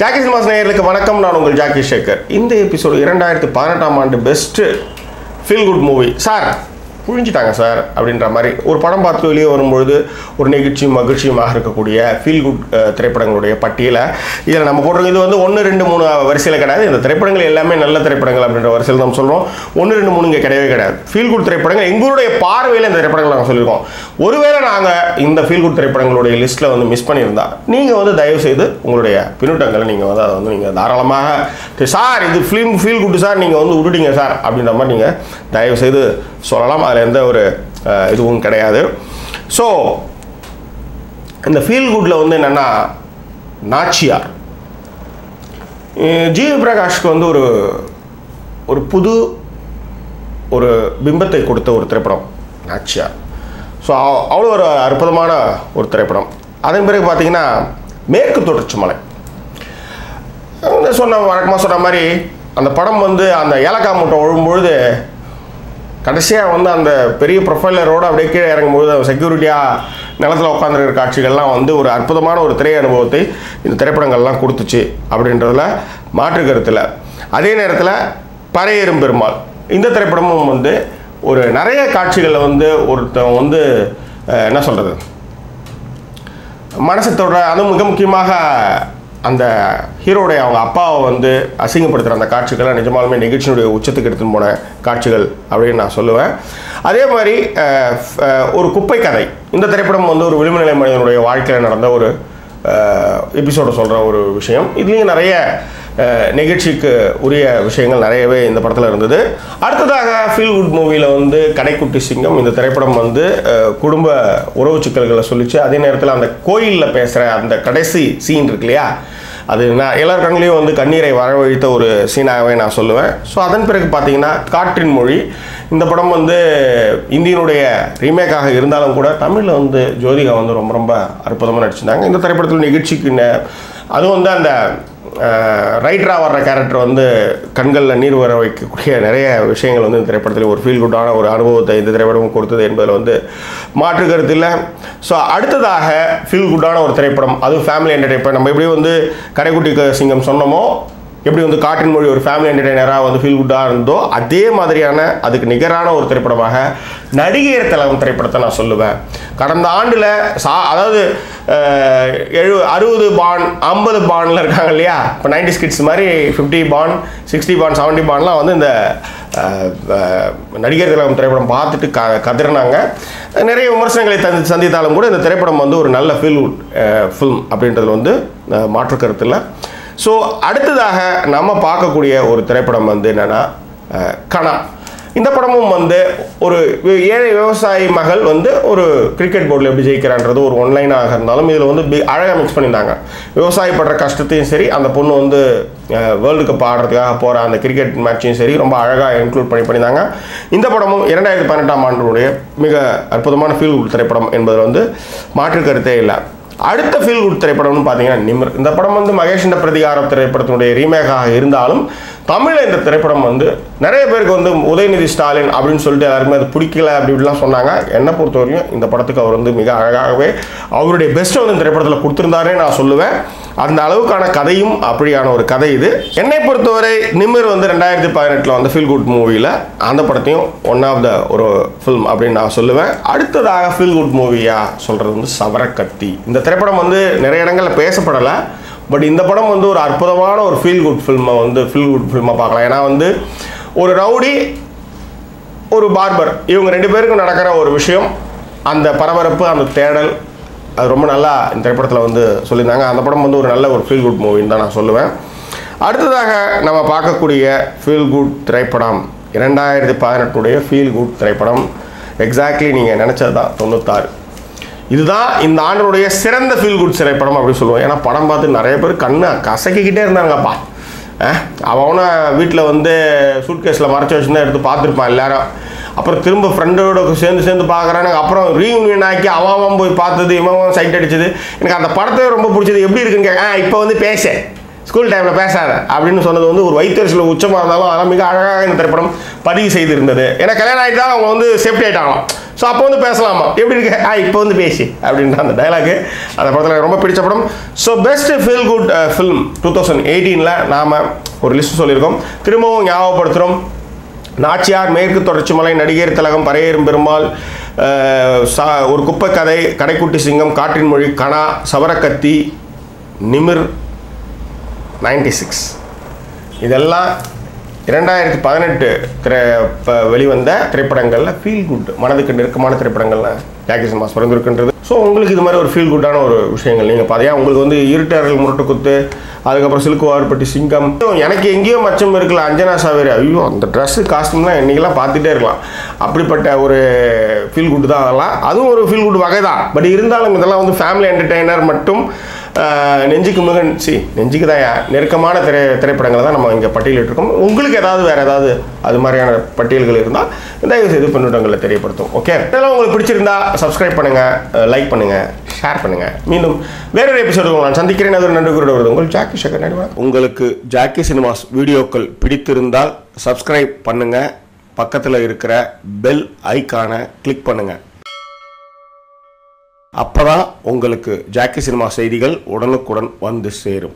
Jackie cinemas நேயர்களுக்கு வணக்கம். நான் உங்கள் ஜாக்கி சேகர். இந்த எபிசோடு இரண்டாயிரத்தி பதினெட்டாம் ஆண்டு best feel good movie sir புழிஞ்சிட்டாங்க sir அப்படின்ற மாதிரி ஒரு படம் பார்த்து வெளியே வரும்பொழுது ஒரு நெகிழ்ச்சியும் மகிழ்ச்சியுமாக இருக்கக்கூடிய ஃபீல் குட் திரைப்படங்களுடைய பட்டியலை இதில் நம்ம போடுறது இது வந்து ஒன்று ரெண்டு மூணு வரிசையில் கிடையாது. இந்த திரைப்படங்கள் எல்லாமே நல்ல திரைப்படங்கள் அப்படின்ற வரிசையில் நம்ம சொல்கிறோம் ஒன்று ரெண்டு மூணு இங்கே கிடையவே கிடையாது. ஃபீல் குட் திரைப்படங்கள் எங்களுடைய பார்வையில் இந்த திரைப்படங்கள் நாங்கள் சொல்லியிருக்கோம். ஒருவேளை நாங்கள் இந்த ஃபீல் குட் திரைப்படங்களுடைய லிஸ்ட்டில் வந்து மிஸ் பண்ணியிருந்தா நீங்கள் வந்து தயவு செய்து உங்களுடைய பின்னூட்டங்களை நீங்கள் வந்து அதை வந்து நீங்கள் தாராளமாக சார் இது ஃபிலிம் ஃபீல் குட் சார் நீங்கள் வந்து விட்டுட்டீங்க சார் அப்படின்ற மாதிரி நீங்கள் தயவு செய்து சொல்லலாம். அதில் எந்த ஒரு இதுவும் கிடையாது. ஸோ இந்த ஃபீல் குட்டில் வந்து என்னென்னா நாச்சியார். ஜிவி பிரகாஷ்க்கு வந்து ஒரு ஒரு புது ஒரு பிம்பத்தை கொடுத்த ஒரு திரைப்படம் நாச்சியார். ஸோ அவ்வளோ ஒரு அற்புதமான ஒரு திரைப்படம். அதன் பிறகு பார்த்தீங்கன்னா மேற்கு தொடர்ச்சி மலை. சொன்ன வழக்கமாக சொன்ன மாதிரி அந்த படம் வந்து அந்த ஏலக்காய் மூட்டை விழும்பொழுது கடைசியாக வந்து அந்த பெரிய ப்ரொஃபைலரோடு அப்படியே கீழே இறங்கும்போது செக்யூரிட்டியாக நிலத்தில் உட்காந்துருக்கிற காட்சிகள்லாம் வந்து ஒரு அற்புதமான ஒரு திரை அனுபவத்தை இந்த திரைப்படங்கள்லாம் கொடுத்துச்சு அப்படின்றதில் மாற்று கருத்தில். அதே நேரத்தில் பறையேறும் பெருமாள். இந்த திரைப்படமும் வந்து ஒரு நிறைய காட்சிகளில் வந்து ஒருத்தன் வந்து என்ன சொல்கிறது மனசத்தோட அதுவும் மிக முக்கியமாக அந்த ஹீரோடைய அவங்க அப்பாவை வந்து அசிங்கப்படுத்துகிற அந்த காட்சிகளை நிஜமாலுமே நிகழ்ச்சியினுடைய உச்சத்துக்கு எடுத்துன்னு போன காட்சிகள் அப்படின்னு நான் சொல்லுவேன். அதே மாதிரி ஒரு குப்பை கதை இந்த திரைப்படம் வந்து ஒரு விளிம்பு நிலை மனிதனுடைய வாழ்க்கையில் நடந்த ஒரு எபிசோட சொல்கிற ஒரு விஷயம். இதுலேயும் நிறைய நிகழ்ச்சிக்கு உரிய விஷயங்கள் நிறையவே இந்த படத்தில் இருந்தது. அடுத்ததாக ஃபீல்வுட் மூவியில் வந்து கடைக்குட்டி சிங்கம் இந்த திரைப்படம் வந்து குடும்ப உறவு சிக்கல்களை சொல்லிச்சு. அதே நேரத்தில் அந்த கோயிலில் பேசுகிற அந்த கடைசி சீன் இருக்கு இல்லையா? அது நான் எல்லார் கண்களையும் வந்து கண்ணீரை வரவழித்த ஒரு சீனாகவே நான் சொல்லுவேன். ஸோ அதன் பிறகு பார்த்தீங்கன்னா காற்றின் மொழி. இந்த படம் வந்து இந்தியனுடைய ரீமேக்காக இருந்தாலும் கூட தமிழில் வந்து ஜோதிகா வந்து ரொம்ப ரொம்ப அற்புதமாக நடிச்சிருந்தாங்க. இந்த திரைப்படத்தில் நிகழ்ச்சிக்கு அதுவும் வந்து அந்த ரைட்டராக வர்ற கேரக்டர் வந்து கண்களில் நீர் வர வைக்கக்கூடிய நிறைய விஷயங்கள் வந்து இந்த திரைப்படத்தில் ஒரு ஃபீல் குட்டான ஒரு அனுபவத்தை இந்த திரைப்படமும் கொடுத்தது என்பதில் வந்து மாற்று கருத்து இல்லை. ஸோ அடுத்ததாக ஃபீல் குட்டான ஒரு திரைப்படம் அதுவும் ஃபேமிலி என்டர்டைன்மெண்ட் நம்ம எப்படி வந்து கடைக்குட்டி க- சிங்கம் சொன்னோமோ எப்படி வந்து காட்டின் மொழி ஒரு ஃபேமிலி என்டர்டைனராக வந்து ஃபீல் குட்டாக இருந்தோ அதே மாதிரியான அதுக்கு நிகரான ஒரு திரைப்படமாக நடிகையர் தலைவன் திரைப்படத்தை நான் சொல்லுவேன். கடந்த ஆண்டில் சா அதாவது எழு அறுபது பான் ஐம்பது பான்ல இருக்காங்க இல்லையா? இப்போ நைன்டி ஸ்கிட்ஸ் மாதிரி fifty born sixty born seventy பான்லாம் வந்து இந்த நடிகர் திலகம் திரைப்படம் பார்த்துட்டு க கதறினாங்க. நிறைய விமர்சனங்களை தந்தி சந்தித்தாலும் கூட இந்த திரைப்படம் வந்து ஒரு நல்ல ஃபீல் ஃபில்ம் அப்படின்றதுல வந்து மாற்று கருத்து இல்லை ஸோ அடுத்ததாக நம்ம பார்க்கக்கூடிய ஒரு திரைப்படம் வந்து என்னென்னா கணா இந்த படமும் வந்து ஒரு ஏழை விவசாயி மகள் வந்து ஒரு கிரிக்கெட் போர்டில் எப்படி ஜெயிக்கிறான்றது ஒரு ஒன்லைனாக இருந்தாலும் இதில் வந்து பி அழகாக மிக்ஸ் பண்ணியிருந்தாங்க. விவசாயி படுற கஷ்டத்தையும் சரி அந்த பொண்ணு வந்து வேர்ல்டு கப் ஆடுறதுக்காக போகிற அந்த கிரிக்கெட் மேட்சையும் சரி ரொம்ப அழகாக இன்க்ளூட் பண்ணி பண்ணியிருந்தாங்க. இந்த படமும் இரண்டாயிரத்தி பன்னெண்டாம் ஆண்டுடைய மிக அற்புதமான ஃபீல் திரைப்படம் என்பதில் வந்து மாற்று கருத்தே இல்லை. அடுத்த ஃபீல் குட் திரைப்படம்னு பார்த்தீங்கன்னா நிமிர். இந்த படம் வந்து மகேஷ் இந்த பிரதிகாரம் திரைப்படத்தினுடைய ரீமேக்காக இருந்தாலும் தமிழ் இந்த திரைப்படம் வந்து நிறைய பேருக்கு வந்து உதயநிதி ஸ்டாலின் அப்படின்னு சொல்லிட்டு எல்லாருமே அது பிடிக்கல அப்படி இப்படிலாம் சொன்னாங்க. என்னை பொறுத்தவரையும் இந்த படத்துக்கு அவர் வந்து மிக அழகாகவே அவருடைய பெஸ்ட்டை வந்து இந்த திரைப்படத்தில் கொடுத்துருந்தாரே நான் சொல்லுவேன். அந்த அளவுக்கான கதையும் அப்படியான ஒரு கதை இது. என்னை பொறுத்தவரை நிமிர் வந்து ரெண்டாயிரத்தி பதினெட்டில் வந்து ஃபீல் குட் மூவியில் அந்த படத்தையும் ஒன் ஆஃப் த ஒரு ஃபில்ம் அப்படின்னு நான் சொல்லுவேன். அடுத்ததாக ஃபீல் குட் மூவியாக சொல்கிறது வந்து சவரக்கத்தி. இந்த திரைப்படம் வந்து நிறைய இடங்களில் பேசப்படலை. பட் இந்த படம் வந்து ஒரு அற்புதமான ஒரு ஃபீல் குட் ஃபில்மை வந்து ஃபீல் குட் ஃபில்மாக பார்க்கலாம். ஏன்னா வந்து ஒரு ரவுடி ஒரு பார்பர் இவங்க ரெண்டு பேருக்கும் நடக்கிற ஒரு விஷயம் அந்த பரபரப்பு அந்த தேடல் அது ரொம்ப நல்லா இந்த திரைப்படத்தில் வந்து சொல்லியிருந்தாங்க. அந்த படம் வந்து ஒரு நல்ல ஒரு ஃபீல் குட் மூவின்னு தான் நான் சொல்லுவேன். அடுத்ததாக நம்ம பார்க்கக்கூடிய ஃபீல் குட் திரைப்படம் இரண்டாயிரத்தி பதினெட்டுடைய ஃபீல் குட் திரைப்படம். எக்ஸாக்ட்லி நீங்கள் நினச்சது தான் தொண்ணூத்தாறு. இதுதான் இந்த ஆண்டனுடைய சிறந்த ஃபீல் குட் திரைப்படம் அப்படின்னு சொல்லுவோம். ஏன்னா படம் பார்த்து நிறைய பேர் கண்ணை கசக்கிக்கிட்டே இருந்தாங்கப்பா அஹ், அவனை வீட்டில் வந்து சூட்கேஸில் மறைச்சி வச்சுருந்தா எடுத்து பார்த்துருப்பான் எல்லாரும். அப்புறம் திரும்ப ஃப்ரெண்டோட சேர்ந்து சேர்ந்து பார்க்குறானுங்க. அப்புறம் ரீயூனியன் ஆக்கி அவன் அவன் போய் பார்த்தது இவன் சைட் அடிச்சது. எனக்கு அந்த படத்தை ரொம்ப பிடிச்சது. எப்படி இருக்குன்னு கேட்க இப்போ வந்து பேச. ஸ்கூல் டைமில் பேசாத. அப்படின்னு சொன்னது வந்து ஒரு வயிற்றுல உச்சமாக இருந்தாலும் அதெல்லாம் மிக அழகாக இந்த திரைப்படம் பதிவு செய்திருந்தது. ஏன்னா கல்யாணம் ஆகிட்டு தான் அவங்க வந்து சேஃப்டி ஆகிட்டாங்களாம் ஸோ அப்போ வந்து பேசலாமா? எப்படி இருக்கு? ஆ இப்போ வந்து பேசி அப்படின்ற அந்த டைலாக் அந்த படத்தில் எனக்கு ரொம்ப பிடிச்ச படம். So best feel good film two thousand எயிட்டீனில் நாம் ஒரு லிஸ்ட் சொல்லியிருக்கோம். திரும்பவும் ஞாபகப்படுத்துகிறோம் நாச்சியார் மேற்கு தொடர்ச்சி மலை நடிகர் திலகம் பரையேறும் பெருமாள் uh, சா- ஒரு குப்பை கதை கடைக்குட்டி சிங்கம் காற்றின் மொழி கணா சவரக்கத்தி நிமிர் நைன்டி சிக்ஸ் இதெல்லாம் இரண்டாயிரத்தி பதினெட்டு திரை ப- வெளிவந்த திரைப்படங்களில் ஃபீல் குட் மனதுக்கு நெருக்கமான திரைப்படங்கள்லாம் ஜாக்கி சினிமாஸ் பிறந்திருக்குன்றது ஸோ உங்களுக்கு இது மாதிரி ஒரு ஃபீல் குட்டான ஒரு விஷயங்கள் நீங்கள் பார்த்தியா உங்களுக்கு வந்து இருட்டர்கள் முரட்டு குத்து அதுக்கப்புறம் சிலுக்கு வார்பட்டி சிங்கம். எனக்கு எங்கேயோ மச்சம் இருக்கல அஞ்சனா சாவேரி. ஐயோ அந்த ட்ரெஸ்ஸு காஸ்ட்யூம்லாம் என்றைக்கெல்லாம் பார்த்துட்டே இருக்கலாம். அப்படிப்பட்ட ஒரு ஃபீல் குட் தான் அதெல்லாம். அதுவும் ஒரு ஃபீல் குட் வகை தான் பட் இருந்தாலும் இதெல்லாம் வந்து ஃபேமிலி என்டர்டெய்னர் மட்டும் நெஞ்சுக்கு முகன் சி நெஞ்சுக்கு தான் நெருக்கமான திரை திரைப்படங்களை தான் நம்ம இங்கே பட்டியலிட்டிருக்கோம். உங்களுக்கு ஏதாவது வேறு ஏதாவது அது மாதிரியான பட்டியல்கள் இருந்தால் தயவு செய்து பின்னூட்டங்களை தெரியப்படுத்தும் ஓகே இதெல்லாம் உங்களுக்கு பிடிச்சிருந்தா சப்ஸ்கிரைப் பண்ணுங்கள் லைக் பண்ணுங்கள் ஷேர் பண்ணுங்கள் மீண்டும் வேறொரு எபிசோடு நான் சந்திக்கிறேன். அது ஒரு நன்றி கூட வருது உங்கள் ஜாக்கி சங்கர் நடுவா உங்களுக்கு ஜாக்கி சினிமாஸ் வீடியோக்கள் பிடித்திருந்தால் சப்ஸ்கிரைப் பண்ணுங்கள் பக்கத்தில் இருக்கிற பெல் ஐக்கானை கிளிக் பண்ணுங்கள் அப்பதான் உங்களுக்கு ஜாக்கி சினிமா செய்திகள் உடனுக்குடன் வந்து சேரும்.